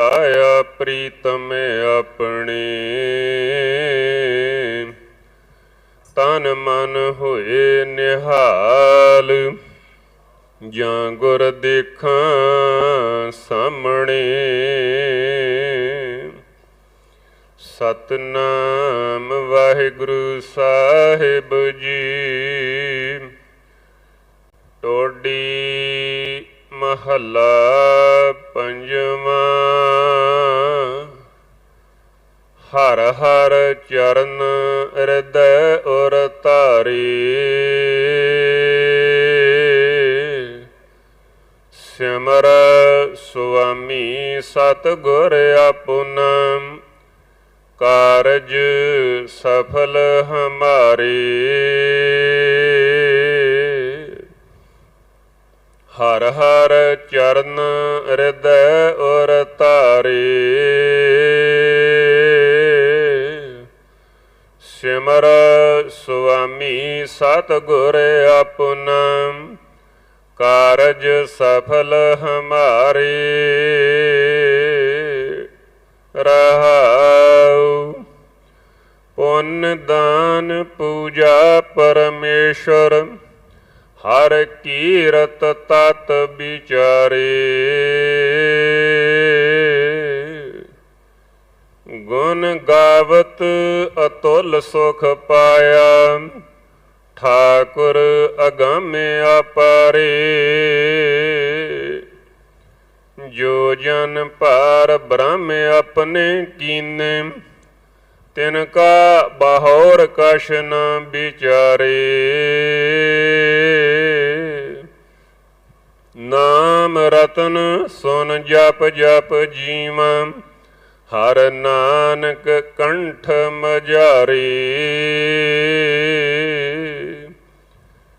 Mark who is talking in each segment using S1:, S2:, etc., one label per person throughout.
S1: ਆਇਆ ਪ੍ਰੀਤਮ ਆਪਣੇ। ਤਨ ਮਨ ਹੋਏ ਨਿਹਾਲ, ਜਾਂ ਗੁਰ ਦੇਖਾਂ ਸਾਹਮਣੇ। ਸਤਨਾਮ ਵਾਹਿਗੁਰੂ ਸਾਹਿਬ ਜੀ, ਟੋਡੀ ਮਹੱਲਾ ਪੰਜਵਾਂ। ਹਰ ਹਰ ਚਰਨ ਹਿਰਦੈ ਔਰ ਧਾਰੀ। ਸਿਮਰ ਸੁਆਮੀ ਸਤਿਗੁਰ ਆਪੁਨਾ, ਕਾਰਜ ਸਫਲ ਹਮਾਰੇ। ਹਰ ਹਰ ਚਰਨ ਹਿਰਦੈ ਔਰ ਧਾਰੇ। ਸਿਮਰ ਸੁਆਮੀ ਸਤਿਗੁਰ ਆਪਣਾ ਕਾਰਜ ਸਫਲ ਹਮਾਰੇ। ਰਹਾਉ ਪੁੰਨ ਦਾਨ ਪੂਜਾ ਪਰਮੇਸ਼ਰ, ਹਰ ਕੀਰਤ ਤਤ ਵਿਚਾਰੇ। ਗਾਵਤ ਅਤੁਲ ਸੁਖ ਪਾਇਆ। ਠਾਕੁਰ ਅਗੰਮੇ ਅਪਾਰੇ। ਜੋ ਜਨ ਭਾਰ ਬ੍ਰਹਮ ਆਪਣੇ ਕੀਨੇ, ਤਿਨ ਕਾ ਬਾਹੌਰ ਕਛ ਨ ਵਿਚਾਰੇ। ਨਾਮ ਰਤਨ ਸੁਨ ਜਪ ਜਪ ਜੀਵਾਂ ਹਰ ਨਾਨਕ ਕੰਠ ਮਜਾਰੀ।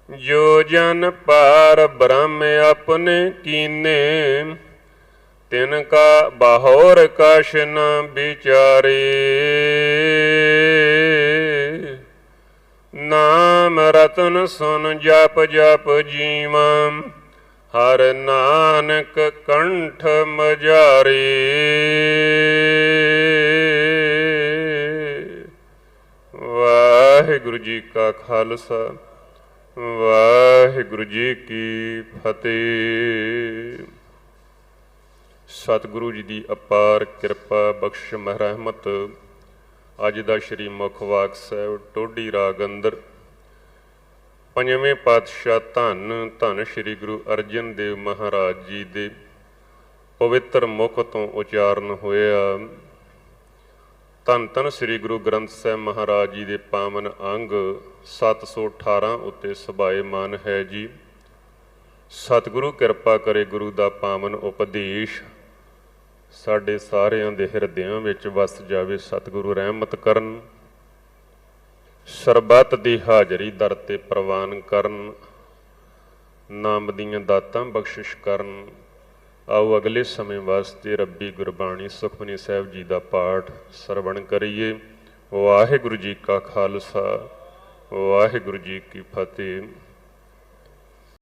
S1: ਜੋ ਜਨ ਪਾਰ ਬ੍ਰਹਮ ਆਪਣੇ ਕੀਨੇ, ਤਿਨ ਕਾ ਬਾਹੌਰ ਕਛ ਨ ਵਿਚਾਰੇ। ਨਾਮ ਰਤਨ ਸੁਨ ਜਪ ਜਪ ਜੀਵਾਂ ਹਰ ਨਾਨਕ ਕੰਠ ਮਜਾਰੀ। ਵਾਹਿਗੁਰੂ ਜੀ ਕਾ ਖਾਲਸਾ, ਵਾਹਿਗੁਰੂ ਜੀ ਕੀ ਫਤਿਹ। ਸਤਿਗੁਰੂ ਜੀ ਦੀ ਅਪਾਰ ਕਿਰਪਾ ਬਖਸ਼ ਮਹਿਰਮਤ ਅੱਜ ਦਾ ਸ਼੍ਰੀ ਮੁਖ ਵਾਕ ਸਾਹਿਬ, ਟੋਡੀ ਰਾਗ ਅੰਦਰ ਪੰਜਵੇਂ ਪਾਤਸ਼ਾਹ ਧੰਨ ਧੰਨ ਸ਼੍ਰੀ ਗੁਰੂ ਅਰਜਨ ਦੇਵ ਮਹਾਰਾਜ ਜੀ ਦੇ ਪਵਿੱਤਰ ਮੁਖ ਤੋਂ ਉਚਾਰਨ ਹੋਇਆ। ਧੰਨ ਧੰਨ ਸ੍ਰੀ ਗੁਰੂ ਗ੍ਰੰਥ ਸਾਹਿਬ ਮਹਾਰਾਜ ਜੀ ਦੇ ਪਾਵਨ ਅੰਗ 718 ਉੱਤੇ ਸਬਾਏਮਾਨ ਹੈ ਜੀ। ਸਤਿਗੁਰੂ ਕਿਰਪਾ ਕਰੇ ਗੁਰੂ ਦਾ ਪਾਵਨ ਉਪਦੇਸ਼ ਸਾਡੇ ਸਾਰਿਆਂ ਦੇ ਹਿਰਦਿਆਂ ਵਿੱਚ ਵਸ ਜਾਵੇ ਸਤਿਗੁਰੂ ਰਹਿਮਤ ਕਰਨ। ਸਰਬੱਤ ਦੀ ਹਾਜ਼ਰੀ ਦਰ ਤੇ ਪ੍ਰਵਾਨ ਕਰਨ, ਨਾਮ ਦੀਆਂ ਦਾਤਾਂ ਬਖਸ਼ਿਸ਼ ਕਰਨ। ਆਓ ਅਗਲੇ ਸਮੇਂ ਵਾਸਤੇ ਰੱਬੀ ਗੁਰਬਾਣੀ ਸੁਖਮਨੀ ਸਾਹਿਬ ਜੀ ਦਾ ਪਾਠ ਸਰਵਣ ਕਰੀਏ। ਵਾਹਿਗੁਰੂ ਜੀ ਕਾ ਖਾਲਸਾ, ਵਾਹਿਗੁਰੂ ਜੀ ਕੀ ਫਤਿਹ।